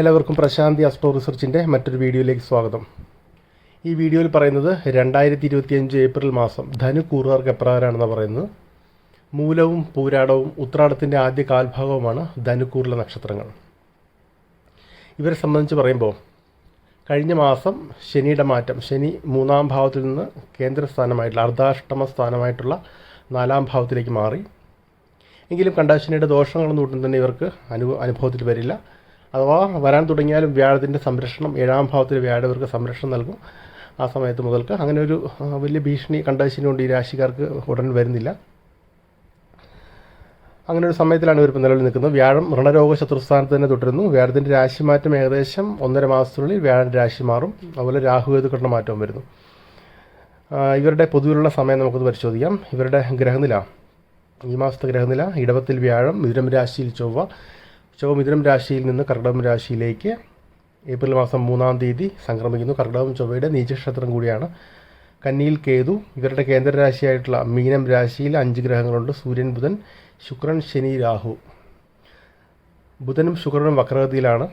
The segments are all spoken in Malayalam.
എല്ലാവർക്കും പ്രശാന്തി അസ്ട്രോ റിസർച്ചിന്റെ മറ്റൊരു വീഡിയോയിലേക്ക് സ്വാഗതം. ഈ വീഡിയോയിൽ പറയുന്നത് രണ്ടായിരത്തി ഇരുപത്തിയഞ്ച് ഏപ്രിൽ മാസം ധനു കൂറുകാർക്ക് എപ്രകാരമാണെന്ന് പറയുന്നത്. മൂലവും പൂരാടവും ഉത്രാടത്തിന്റെ ആദ്യ കാൽഭാഗവുമാണ് ധനുക്കൂറിലെ നക്ഷത്രങ്ങൾ. ഇവരെ സംബന്ധിച്ച് പറയുമ്പോൾ കഴിഞ്ഞ മാസം ശനിയുടെ മാറ്റം ശനി മൂന്നാം ഭാവത്തിൽ നിന്ന് കേന്ദ്രസ്ഥാനമായിട്ടുള്ള അർദ്ധാഷ്ടമ സ്ഥാനമായിട്ടുള്ള നാലാം ഭാവത്തിലേക്ക് മാറി. എങ്കിലും കണ്ടാശനിയുടെ ദോഷങ്ങളൊന്നും ഒട്ടും തന്നെ ഇവർക്ക് അനു അനുഭവത്തിൽ വരില്ല. അഥവാ വരാൻ തുടങ്ങിയാലും വ്യാഴത്തിന്റെ സംരക്ഷണം ഏഴാം ഭാവത്തിൽ വ്യാഴവർക്ക് സംരക്ഷണം നൽകും. ആ സമയത്ത് മുതൽക്ക് അങ്ങനെ ഒരു വലിയ ഭീഷണി കണ്ടശിനുകൊണ്ട് ഈ രാശിക്കാർക്ക് ഉടൻ വരുന്നില്ല. അങ്ങനെ ഒരു സമയത്തിലാണ് ഇവർ നിലവിൽ നിൽക്കുന്നത്. വ്യാഴം ഋണരോഗ ശത്രുസ്ഥാനത്ത് തന്നെ തുടരുന്നു. വ്യാഴത്തിന്റെ രാശിമാറ്റം ഏകദേശം ഒന്നര മാസത്തിനുള്ളിൽ വ്യാഴം രാശി മാറും. അതുപോലെ രാഹുകേതുക്കളുടെ മാറ്റവും വരുന്നു. ഇവരുടെ പൊതുവിലുള്ള സമയം നമുക്കൊന്ന് പരിശോധിക്കാം. ഇവരുടെ ഗ്രഹനില. ഈ മാസത്തെ ഗ്രഹനില ഇടവത്തിൽ വ്യാഴം മിഥുനം രാശിയിൽ ചൊവ്വ. ചൊവ്വ മിഥുനം രാശിയിൽ നിന്ന് കർക്കിടകം രാശിയിലേക്ക് ഏപ്രിൽ മാസം മൂന്നാം തീയതി സംക്രമിക്കുന്നു. കർക്കിടകം ചൊവ്വയുടെ നീചക്ഷേത്രം കൂടിയാണ്. കന്നിയിൽ കേതു ഇവരുടെ കേന്ദ്ര രാശിയായിട്ടുള്ള മീനം രാശിയിൽ അഞ്ച് ഗ്രഹങ്ങളുണ്ട്. സൂര്യൻ ബുധൻ ശുക്രൻ ശനി രാഹു. ബുധനും ശുക്രനും വക്രഗതിയിലാണ്.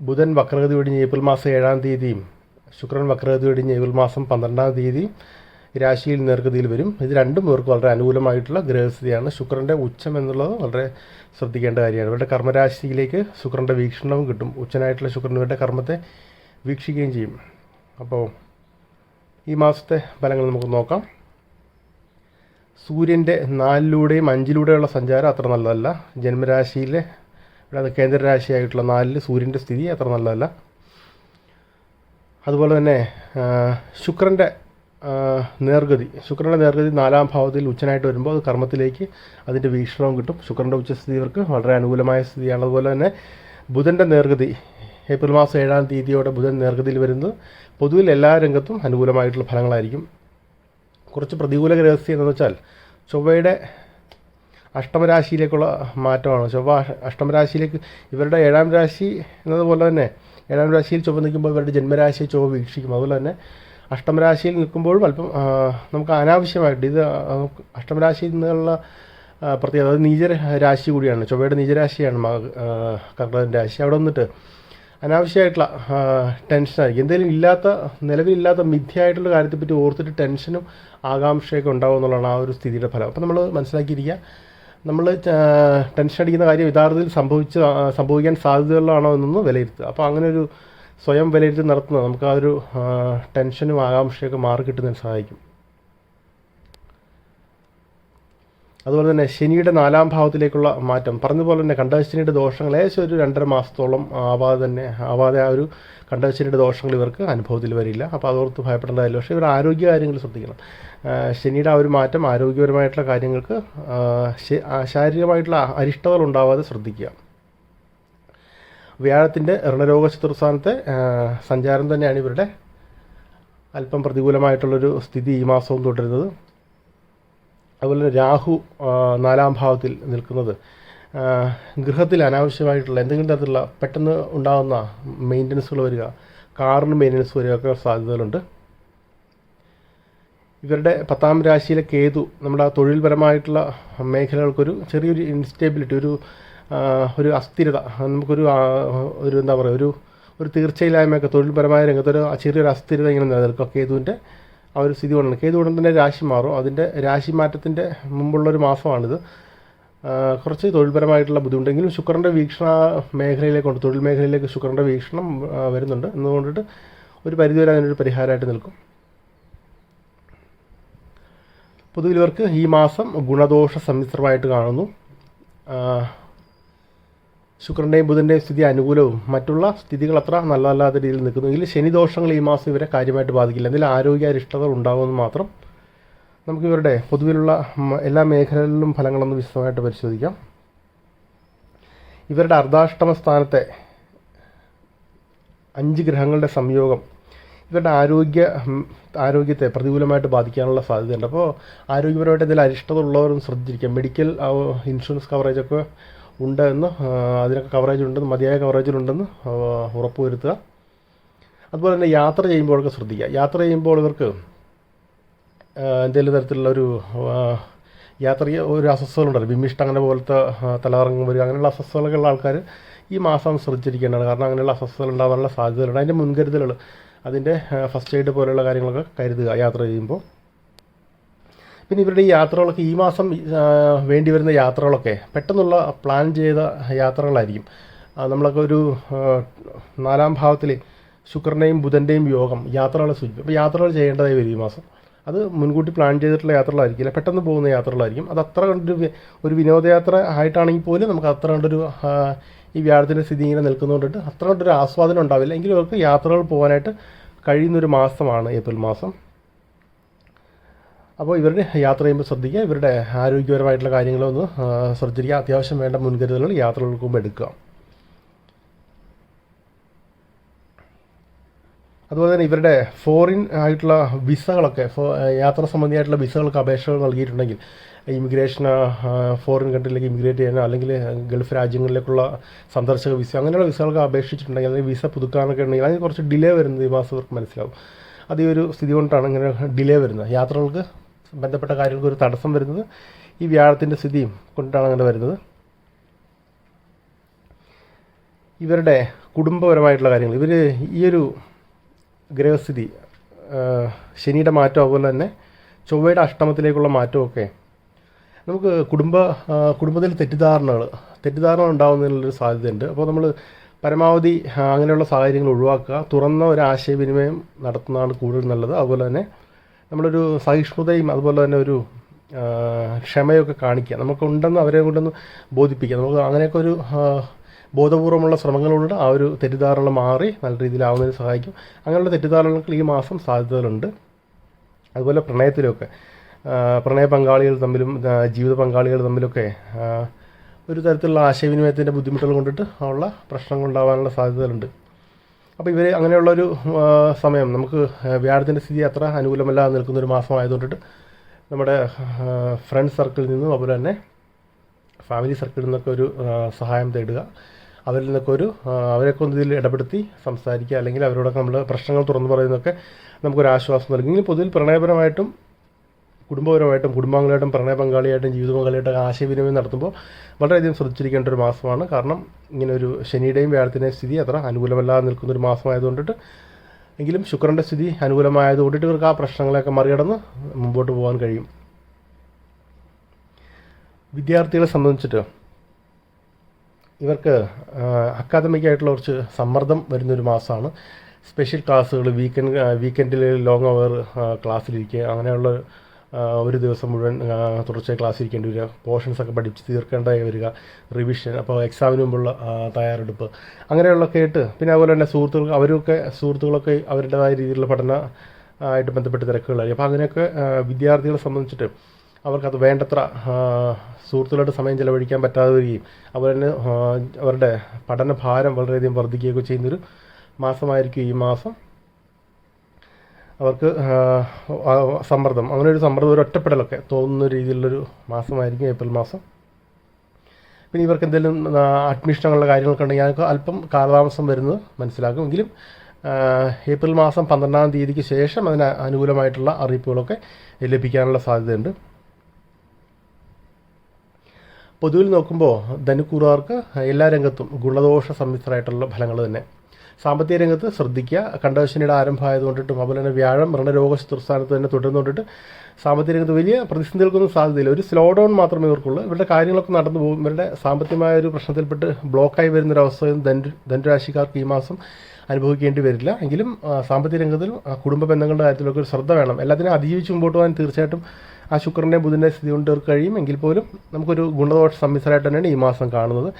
ബുധൻ വക്രഗതി ഒടിഞ്ഞ് ഏപ്രിൽ മാസം ഏഴാം തീയതിയും ശുക്രൻ വക്രഗതി ഒടിഞ്ഞ് ഏപ്രിൽ മാസം പന്ത്രണ്ടാം തീയതിയും രാശിയിൽ നേർഗതിയിൽ വരും. ഇത് രണ്ടും പേർക്ക് വളരെ അനുകൂലമായിട്ടുള്ള ഗ്രഹസ്ഥിതിയാണ്. ശുക്രന്റെ ഉച്ചം എന്നുള്ളത് വളരെ ശ്രദ്ധിക്കേണ്ട കാര്യമാണ്. ഇവരുടെ കർമ്മരാശിയിലേക്ക് ശുക്രന്റെ വീക്ഷണവും കിട്ടും. ഉച്ചനായിട്ടുള്ള ശുക്രൻ ഇവരുടെ കർമ്മത്തെ വീക്ഷിക്കുകയും ചെയ്യും. അപ്പോൾ ഈ മാസത്തെ ഫലങ്ങൾ നമുക്ക് നോക്കാം. സൂര്യന്റെ നാലിലൂടെയും അഞ്ചിലൂടെയുള്ള സഞ്ചാരം അത്ര നല്ലതല്ല. ജന്മരാശിയിലെ ഇവിടെ കേന്ദ്രരാശിയായിട്ടുള്ള നാലിൽ സൂര്യന്റെ സ്ഥിതി അത്ര നല്ലതല്ല. അതുപോലെ തന്നെ ശുക്രന്റെ നേർഗതി. ശുക്രന്റെ നേർഗതി നാലാം ഭാവത്തിൽ ഉച്ചനായിട്ട് വരുമ്പോൾ അത് കർമ്മത്തിലേക്ക് അതിന്റെ വീക്ഷണവും കിട്ടും. ശുക്രന്റെ ഉച്ചസ്ഥിതി ഇവർക്ക് വളരെ അനുകൂലമായ സ്ഥിതിയാണ് അതുപോലെ തന്നെ ബുധന്റെ നേർഗതി ഏപ്രിൽ മാസം ഏഴാം തീയതിയോടെ ബുധൻ നേർഗതിയിൽ വരുന്നത് പൊതുവിൽ എല്ലാ രംഗത്തും അനുകൂലമായിട്ടുള്ള ഫലങ്ങളായിരിക്കും. കുറച്ച് പ്രതികൂല ഗ്രഹസ്ഥി എന്ന് വെച്ചാൽ ചൊവ്വയുടെ അഷ്ടമരാശിയിലേക്കുള്ള മാറ്റമാണ്. ചൊവ്വ അഷ്ടമരാശിയിലേക്ക് ഇവരുടെ ഏഴാം രാശി എന്നതുപോലെ തന്നെ ഏഴാം രാശിയിൽ ചൊവ്വ നിൽക്കുമ്പോൾ ഇവരുടെ ജന്മരാശിയെ ചൊവ്വ വീക്ഷിക്കും. അതുപോലെ തന്നെ അഷ്ടമരാശിയിൽ നിൽക്കുമ്പോഴും അല്പം നമുക്ക് അനാവശ്യമായിട്ട് ഇത് അഷ്ടമരാശിയിൽ നിന്നുള്ള പ്രത്യേകത അത് നീച രാശി കൂടിയാണ് ചൊവ്വയുടെ നീചരാശിയാണ് ആ, രാശി. അവിടെ വന്നിട്ട് അനാവശ്യമായിട്ടുള്ള ടെൻഷനായിരിക്കും എന്തെങ്കിലും ഇല്ലാത്ത നിലവിലില്ലാത്ത മിഥ്യയായിട്ടുള്ള കാര്യത്തെപ്പറ്റി ഓർത്തിട്ട് ടെൻഷനും ആകാംക്ഷയൊക്കെ ഉണ്ടാവും എന്നുള്ളതാണ് ആ ഒരു സ്ഥിതിയുടെ ഫലം. അപ്പോൾ നമ്മൾ മനസ്സിലാക്കിയിരിക്കുക നമ്മൾ ടെൻഷൻ അടിക്കുന്ന കാര്യം യഥാർത്ഥത്തിൽ സംഭവിച്ച് സംഭവിക്കാൻ സാധ്യതകളാണോ എന്നൊന്ന് വിലയിരുത്തുക. അപ്പോൾ അങ്ങനെ ഒരു സ്വയം വിലയിരുത്തി നടത്തുന്നത് നമുക്ക് ആ ഒരു ടെൻഷനും ആകാംക്ഷയൊക്കെ മാറി കിട്ടുന്നതിന് സഹായിക്കും. അതുപോലെ തന്നെ ശനിയുടെ നാലാം ഭാവത്തിലേക്കുള്ള മാറ്റം. പറഞ്ഞതുപോലെ തന്നെ കണ്ടശനിയുടെ ദോഷങ്ങൾ ഏകദേശം ഒരു രണ്ടര മാസത്തോളം ആവാതെ തന്നെ ആവാതെ ആ ഒരു കണ്ടശനിയുടെ ദോഷങ്ങൾ ഇവർക്ക് അനുഭവത്തിൽ വരില്ല. അപ്പോൾ അതോർത്ത് ഭയപ്പെടേണ്ട കാര്യമില്ല. പക്ഷേ ഇവർ ആരോഗ്യ കാര്യങ്ങൾ ശ്രദ്ധിക്കണം. ശനിയുടെ ആ ഒരു മാറ്റം ആരോഗ്യപരമായിട്ടുള്ള കാര്യങ്ങൾക്ക് ശാരീരികമായിട്ടുള്ള അരിഷ്ടതകൾ ഉണ്ടാവാതെ ശ്രദ്ധിക്കുക. വ്യാഴത്തിന്റെ ഋണരോഗ ചതുർസ്ഥാനത്തെ സഞ്ചാരം തന്നെയാണ് ഇവരുടെ അല്പം പ്രതികൂലമായിട്ടുള്ളൊരു സ്ഥിതി ഈ മാസവും തുടരുന്നത്. അതുപോലെ തന്നെ രാഹു നാലാം ഭാവത്തിൽ നിൽക്കുന്നത്. ഗൃഹത്തിൽ അനാവശ്യമായിട്ടുള്ള എന്തെങ്കിലും തരത്തിലുള്ള പെട്ടെന്ന് ഉണ്ടാകുന്ന മെയിന്റനൻസുകൾ വരിക കാറിന് മെയിന്റനൻസ് വരിക ഒക്കെ സാധ്യതകളുണ്ട്. ഇവരുടെ പത്താം രാശിയിലെ കേതു നമ്മുടെ തൊഴിൽപരമായിട്ടുള്ള മേഖലകൾക്കൊരു ചെറിയൊരു ഇൻസ്റ്റേബിലിറ്റി ഒരു ഒരു അസ്ഥിരത നമുക്കൊരു ഒരു എന്താ പറയുക ഒരു ഒരു തീർച്ചയില്ലായ്മയൊക്കെ തൊഴിൽപരമായ രംഗത്തൊരു ചെറിയൊരു അസ്ഥിരത ഇങ്ങനെ നിലനിൽക്കും. കേതുവിന്റെ ആ ഒരു സ്ഥിതി കൊണ്ടാണ് കേതു ഉടൻ തന്നെ രാശി മാറും. അതിന്റെ രാശി മാറ്റത്തിന്റെ മുമ്പുള്ളൊരു മാസമാണിത്. കുറച്ച് തൊഴിൽപരമായിട്ടുള്ള ബുദ്ധിമുട്ടെങ്കിലും ശുക്രന്റെ വീക്ഷണ മേഖലയിലേക്കുണ്ട് തൊഴിൽ മേഖലയിലേക്ക് ശുക്രന്റെ വീക്ഷണം വരുന്നുണ്ട്. എന്നുകൊണ്ടിട്ട് ഒരു പരിധിവരെ അതിനൊരു പരിഹാരമായിട്ട് നിൽക്കും. പൊതുവിൽ ഇവർക്ക് ഈ മാസം ഗുണദോഷ സമ്മിശ്രമായിട്ട് കാണുന്നു. ശുക്രന്റെയും ബുധന്റെയും സ്ഥിതി അനുകൂലവും. മറ്റുള്ള സ്ഥിതികൾ അത്ര നല്ലതല്ലാത്ത രീതിയിൽ നിൽക്കുന്നു. എങ്കിൽ ശനിദോഷങ്ങൾ ഈ മാസം ഇവരെ കാര്യമായിട്ട് ബാധിക്കില്ല. എന്തെങ്കിലും ആരോഗ്യ അരിഷ്ടതകൾ ഉണ്ടാകുമെന്ന് മാത്രം നമുക്ക് ഇവരുടെ പൊതുവിലുള്ള എല്ലാ മേഖലകളിലും ഫലങ്ങളൊന്ന് വിശദമായിട്ട് പരിശോധിക്കാം. ഇവരുടെ അർദ്ധാഷ്ടമ സ്ഥാനത്തെ അഞ്ച് ഗ്രഹങ്ങളുടെ സംയോഗം ഇവരുടെ ആരോഗ്യ ആരോഗ്യത്തെ പ്രതികൂലമായിട്ട് ബാധിക്കാനുള്ള സാധ്യതയുണ്ട്. അപ്പോൾ ആരോഗ്യപരമായിട്ട് എന്തെങ്കിലും അരിഷ്ടത ഉള്ളവരും ശ്രദ്ധിച്ചിരിക്കാം. മെഡിക്കൽ ഇൻഷുറൻസ് കവറേജൊക്കെ ഉണ്ട് എന്ന് അതിനൊക്കെ കവറേജ് ഉണ്ടെന്ന് മതിയായ കവറേജിലുണ്ടെന്ന് ഉറപ്പുവരുത്തുക. അതുപോലെ തന്നെ യാത്ര ചെയ്യുമ്പോഴൊക്കെ ശ്രദ്ധിക്കുക. യാത്ര ചെയ്യുമ്പോൾ ഇവർക്ക് എന്തെങ്കിലും തരത്തിലുള്ള ഒരു യാത്ര ഒരു അസ്വസ്ഥതകളുണ്ടല്ലോ. വിമിഷ്ട അങ്ങനെ പോലത്തെ തലകറങ്ങും വരിക അങ്ങനെയുള്ള അസ്വസ്ഥതകളൊക്കെയുള്ള ആൾക്കാർ ഈ മാസം ശ്രദ്ധിച്ചിരിക്കേണ്ടതാണ്. കാരണം അങ്ങനെയുള്ള അസ്വസ്ഥതകൾ ഉണ്ടാകാനുള്ള സാധ്യതകളുണ്ട്. അതിന്റെ മുൻകരുതലുകൾ അതിന്റെ ഫസ്റ്റ് എയ്ഡ് പോലെയുള്ള കാര്യങ്ങളൊക്കെ കരുതുക യാത്ര ചെയ്യുമ്പോൾ. പിന്നെ ഇവരുടെ ഈ യാത്രകളൊക്കെ ഈ മാസം വേണ്ടി വരുന്ന യാത്രകളൊക്കെ പെട്ടെന്നുള്ള പ്ലാൻ ചെയ്ത യാത്രകളായിരിക്കും. നമ്മളൊക്കെ ഒരു നാലാം ഭാവത്തിൽ ശുക്രന്റെയും ബുധന്റെയും യോഗം യാത്രകളെ സൂചിപ്പിക്കും. അപ്പോൾ യാത്രകൾ ചെയ്യേണ്ടതായി വരും ഈ മാസം. അത് മുൻകൂട്ടി പ്ലാൻ ചെയ്തിട്ടുള്ള യാത്രകളായിരിക്കില്ല. പെട്ടെന്ന് പോകുന്ന യാത്രകളായിരിക്കും. അത് അത്ര കണ്ടൊരു ഒരു വിനോദയാത്ര ആയിട്ടാണെങ്കിൽ പോലും നമുക്ക് അത്ര കണ്ടൊരു ഈ വ്യാഴത്തിന്റെ സ്ഥിതി ഇങ്ങനെ നിൽക്കുന്നതുകൊണ്ടിട്ട് അത്ര കണ്ടൊരു ആസ്വാദനം ഉണ്ടാവില്ല. എങ്കിലും അവർക്ക് യാത്രകൾ പോകാനായിട്ട് കഴിയുന്നൊരു മാസമാണ് ഏപ്രിൽ മാസം. അപ്പോൾ ഇവരുടെ യാത്ര ചെയ്യുമ്പോൾ ശ്രദ്ധിക്കുക. ഇവരുടെ ആരോഗ്യപരമായിട്ടുള്ള കാര്യങ്ങളൊന്ന് ശ്രദ്ധിക്കുക അത്യാവശ്യം വേണ്ട മുൻകരുതലുകൾ യാത്രകൾക്ക് മുമ്പ് എടുക്കുക. അതുപോലെ തന്നെ ഇവരുടെ ഫോറിൻ ആയിട്ടുള്ള വിസകളൊക്കെ യാത്ര സംബന്ധിയായിട്ടുള്ള വിസകൾക്ക് അപേക്ഷകൾ നൽകിയിട്ടുണ്ടെങ്കിൽ ഇമിഗ്രേഷൻ ഫോറിൻ കൺട്രിയിലേക്ക് ഇമിഗ്രേറ്റ് ചെയ്യാനോ അല്ലെങ്കിൽ ഗൾഫ് രാജ്യങ്ങളിലേക്കുള്ള സന്ദർശക വിസ അങ്ങനെയുള്ള വിസകൾക്ക് അപേക്ഷിച്ചിട്ടുണ്ടെങ്കിൽ അല്ലെങ്കിൽ വിസ പുതുക്കാനൊക്കെ ഉണ്ടെങ്കിൽ അതിന് കുറച്ച് ഡിലേ വരുന്നത് ഈ മാസം ഇവർക്ക് മനസ്സിലാവും. അത് ഈ ഒരു സ്ഥിതി കൊണ്ടാണ് ഇങ്ങനെ ഡിലേ വരുന്നത്. യാത്രകൾക്ക് ബന്ധപ്പെട്ട കാര്യങ്ങൾക്ക് ഒരു തടസ്സം വരുന്നത് ഈ വ്യാഴത്തിന്റെ സ്ഥിതിയും കൊണ്ടാണ് അങ്ങനെ വരുന്നത്. ഇവരുടെ കുടുംബപരമായിട്ടുള്ള കാര്യങ്ങൾ. ഇവർ ഈ ഒരു ഗ്രഹസ്ഥിതി ശനിയുടെ മാറ്റം അതുപോലെ തന്നെ ചൊവ്വയുടെ അഷ്ടമത്തിലേക്കുള്ള മാറ്റമൊക്കെ നമുക്ക് കുടുംബ കുടുംബത്തിൽ തെറ്റിദ്ധാരണകൾ തെറ്റിദ്ധാരണ ഉണ്ടാകുന്നതിനുള്ളൊരു സാധ്യതയുണ്ട്. അപ്പോൾ നമ്മൾ പരമാവധി അങ്ങനെയുള്ള സാഹചര്യങ്ങൾ ഒഴിവാക്കുക. തുറന്ന ഒരു ആശയവിനിമയം നടത്തുന്നതാണ് കൂടുതൽ നല്ലത്. അതുപോലെ തന്നെ നമ്മളൊരു സഹിഷ്ണുതയും അതുപോലെ തന്നെ ഒരു ക്ഷമയൊക്കെ കാണിക്കുക. നമുക്കുണ്ടെന്ന് അവരെ കൊണ്ടൊന്ന് ബോധിപ്പിക്കുക. നമുക്ക് അങ്ങനെയൊക്കെ ഒരു ബോധപൂർവമുള്ള ശ്രമങ്ങളോട് ആ ഒരു തെറ്റിദ്ധാരണ മാറി നല്ല രീതിയിലാവുന്നതിന് സഹായിക്കും. അങ്ങനെയുള്ള തെറ്റിദ്ധാരണകൾക്ക് ഈ മാസം സാധ്യതകളുണ്ട്. അതുപോലെ പ്രണയത്തിലൊക്കെ പ്രണയ പങ്കാളികൾ തമ്മിലും ജീവിത പങ്കാളികൾ തമ്മിലൊക്കെ ഒരു തരത്തിലുള്ള ആശയവിനിമയത്തിന്റെ ബുദ്ധിമുട്ടുകൾ കൊണ്ടിട്ട് ഉള്ള പ്രശ്നങ്ങൾ ഉണ്ടാകാനുള്ള സാധ്യതകളുണ്ട്. അപ്പോൾ ഇവർ അങ്ങനെയുള്ളൊരു സമയം നമുക്ക് വ്യാഴത്തിന്റെ സ്ഥിതി അത്ര അനുകൂലമല്ലാതെ നിൽക്കുന്ന ഒരു മാസമായതുകൊണ്ടിട്ട് നമ്മുടെ ഫ്രണ്ട് സർക്കിളിൽ നിന്നും അതുപോലെ തന്നെ ഫാമിലി സർക്കിളിൽ നിന്നൊക്കെ ഒരു സഹായം തേടുക. അവരിൽ നിന്നൊക്കെ ഒരു അവരെയൊക്കെ ഒന്ന് ഇതിൽ ഇടപെടുത്തി സംസാരിക്കുക. അല്ലെങ്കിൽ അവരോടൊക്കെ നമ്മൾ പ്രശ്നങ്ങൾ തുറന്നു പറയുന്നതൊക്കെ നമുക്കൊരു ആശ്വാസം നൽകും. ഇങ്ങനെ പൊതുവിൽ പ്രണയപരമായിട്ടും കുടുംബപരമായിട്ടും കുടുംബാംഗങ്ങളായിട്ടും പ്രണയ പങ്കാളിയായിട്ടും ജീവിത പങ്കാളിയായിട്ടും ആശയവിനിമയം നടത്തുമ്പോൾ വളരെയധികം ശ്രദ്ധിച്ചിരിക്കേണ്ട ഒരു മാസമാണ്. കാരണം ഇങ്ങനെ ഒരു ശനിയുടെയും വ്യാഴത്തിന്റെയും സ്ഥിതി അത്ര അനുകൂലമല്ലാതെ നിൽക്കുന്ന ഒരു മാസമായതുകൊണ്ടിട്ട് എങ്കിലും ശുക്രന്റെ സ്ഥിതി അനുകൂലമായതുകൊണ്ടിട്ട് ഇവർക്ക് ആ പ്രശ്നങ്ങളെയൊക്കെ മറികടന്ന് മുമ്പോട്ട് പോകാൻ കഴിയും. വിദ്യാർത്ഥികളെ സംബന്ധിച്ചിട്ട് ഇവർക്ക് അക്കാദമിക്കായിട്ടുള്ള കുറച്ച് സമ്മർദ്ദം വരുന്നൊരു മാസമാണ്. സ്പെഷ്യൽ ക്ലാസ്സുകൾ വീക്കെൻഡ് വീക്കെൻഡിൽ ലോങ് അവർ ക്ലാസ്സിലിരിക്കുക അങ്ങനെയുള്ള ഒരു ദിവസം മുഴുവൻ തുടർച്ചയായി ക്ലാസ് ഇരിക്കേണ്ടി വരിക പോർഷൻസ് ഒക്കെ പഠിച്ച് തീർക്കേണ്ടതായി വരിക റിവിഷൻ അപ്പോൾ എക്സാമിന് മുമ്പുള്ള തയ്യാറെടുപ്പ്. അങ്ങനെയുള്ള കേട്ട് പിന്നെ അതുപോലെ തന്നെ സുഹൃത്തുക്കൾ അവരൊക്കെ സുഹൃത്തുക്കളൊക്കെ അവരുടേതായ രീതിയിലുള്ള പഠന ആയിട്ട് ബന്ധപ്പെട്ട് തിരക്കുകളായിരിക്കും. അപ്പോൾ അതിനൊക്കെ വിദ്യാർത്ഥികളെ സംബന്ധിച്ചിട്ട് അവർക്കത് വേണ്ടത്ര സുഹൃത്തുക്കളായിട്ട് സമയം ചിലവഴിക്കാൻ പറ്റാതെ വരികയും ആ, അവരുടെ പഠന ഭാരം വളരെയധികം വർദ്ധിക്കുകയൊക്കെ ചെയ്യുന്നൊരു മാസമായിരിക്കും ഈ മാസം. അവർക്ക് സമ്മർദ്ദം. അങ്ങനെ ഒരു സമ്മർദ്ദം ഒരു ഒറ്റപ്പെടലൊക്കെ തോന്നുന്ന രീതിയിലുള്ളൊരു മാസമായിരിക്കും ഏപ്രിൽ മാസം. പിന്നെ ഇവർക്ക് എന്തെങ്കിലും അഡ്മിഷനുള്ള കാര്യങ്ങളൊക്കെ ഉണ്ടെങ്കിൽ ഞങ്ങൾക്ക് അല്പം കാലതാമസം വരുന്നത് മനസ്സിലാക്കും. എങ്കിലും ഏപ്രിൽ മാസം പന്ത്രണ്ടാം തീയതിക്ക് ശേഷം അതിന് അനുകൂലമായിട്ടുള്ള അറിയിപ്പുകളൊക്കെ ലഭിക്കാനുള്ള സാധ്യതയുണ്ട്. പൊതുവിൽ നോക്കുമ്പോൾ ധനുക്കൂറുകാർക്ക് എല്ലാ രംഗത്തും ഗുണദോഷ സമ്മിശ്രമായിട്ടുള്ള ഫലങ്ങൾ തന്നെ. സാമ്പത്തിക രംഗത്ത് ശ്രദ്ധിക്കുക. കണ്ടശനിയുടെ ആരംഭമായതുകൊണ്ടിട്ടും അതുപോലെ തന്നെ വ്യാഴം മൃണരോഗ ശത്രുസ്ഥാനത്ത് തന്നെ തുടരുന്നുകൊണ്ടിട്ട് സാമ്പത്തിക രംഗത്ത് വലിയ പ്രതിസന്ധികൾക്കൊന്നും സാധ്യതയില്ല. ഒരു സ്ലോ ഡൗൺ മാത്രമേ ഇവർക്കുള്ളൂ. ഇവരുടെ കാര്യങ്ങളൊക്കെ നടന്നു പോകും. ഇവരുടെ സാമ്പത്തികമായ ഒരു പ്രശ്നത്തിൽപ്പെട്ട് ബ്ലോക്കായി വരുന്നൊരവസ്ഥയും ധനു ധനുരാശിക്കാർക്ക് ഈ മാസം അനുഭവിക്കേണ്ടി വരില്ല. എങ്കിലും സാമ്പത്തിക രംഗത്തിലും കുടുംബ ബന്ധങ്ങളുടെ കാര്യത്തിലൊക്കെ ഒരു ശ്രദ്ധ വേണം. എല്ലാത്തിനും അതിജീവിച്ച് മുമ്പോട്ട് പോകാൻ തീർച്ചയായിട്ടും ആ ശുക്രന്റെ ബുധന്റെ സ്ഥിതി കൊണ്ട് കഴിയും. എങ്കിൽ പോലും നമുക്കൊരു ഗുണദോഷ സമ്മിശ്രമായിട്ട് തന്നെയാണ് ഈ മാസം കാണുന്നത്.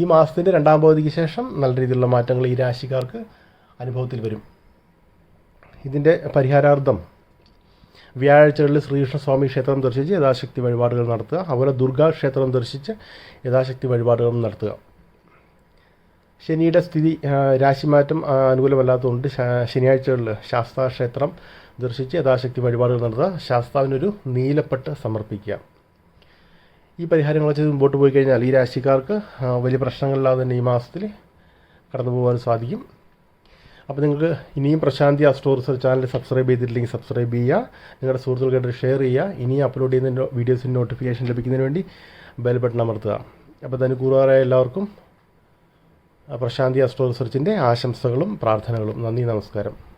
ഈ മാസത്തിന്റെ രണ്ടാം പകുതിക്ക് ശേഷം നല്ല രീതിയിലുള്ള മാറ്റങ്ങൾ ഈ രാശിക്കാർക്ക് അനുഭവത്തിൽ വരും. ഇതിന്റെ പരിഹാരാർത്ഥം വ്യാഴാഴ്ചകളിൽ ശ്രീകൃഷ്ണ സ്വാമി ക്ഷേത്രം ദർശിച്ച് യഥാശക്തി വഴിപാടുകൾ നടത്തുക. അതുപോലെ ദുർഗാ ക്ഷേത്രം ദർശിച്ച് യഥാശക്തി വഴിപാടുകളും നടത്തുക. ശനിയുടെ സ്ഥിതി രാശിമാറ്റം അനുകൂലമല്ലാത്തതുകൊണ്ട് ശനിയാഴ്ചകളിൽ ശാസ്താ ക്ഷേത്രം ദർശിച്ച് യഥാശക്തി വഴിപാടുകൾ നടത്തുക ശാസ്താവിനൊരു നീലപ്പെട്ട് സമർപ്പിക്കുക. ഈ പരിഹാരങ്ങൾ ചെയ്ത് മുമ്പോട്ട് പോയി കഴിഞ്ഞാൽ ഈ രാശിക്കാർക്ക് വലിയ പ്രശ്നങ്ങളില്ലാതെ തന്നെ ഈ മാസത്തിൽ കടന്നു പോകാൻ സാധിക്കും. അപ്പോൾ നിങ്ങൾക്ക് ഇനിയും Prashanti astro research channel subscribe ചെയ്തിട്ടില്ലെങ്കിൽ സബ്സ്ക്രൈബ് ചെയ്യുക. നിങ്ങളുടെ സുഹൃത്തുക്കൾക്കായിട്ട് ഷെയർ ചെയ്യുക. ഇനിയും അപ്ലോഡ് ചെയ്യുന്ന വീഡിയോസിന്റെ നോട്ടിഫിക്കേഷൻ ലഭിക്കുന്നതിന് വേണ്ടി ബെൽ ബട്ടൺ അമർത്തുക. അപ്പോൾ തന്നെ കൂറുകാരായ എല്ലാവർക്കും പ്രശാന്തി അസ്ട്രോ റിസർച്ചിന്റെ ആശംസകളും പ്രാർത്ഥനകളും. നന്ദി നമസ്കാരം.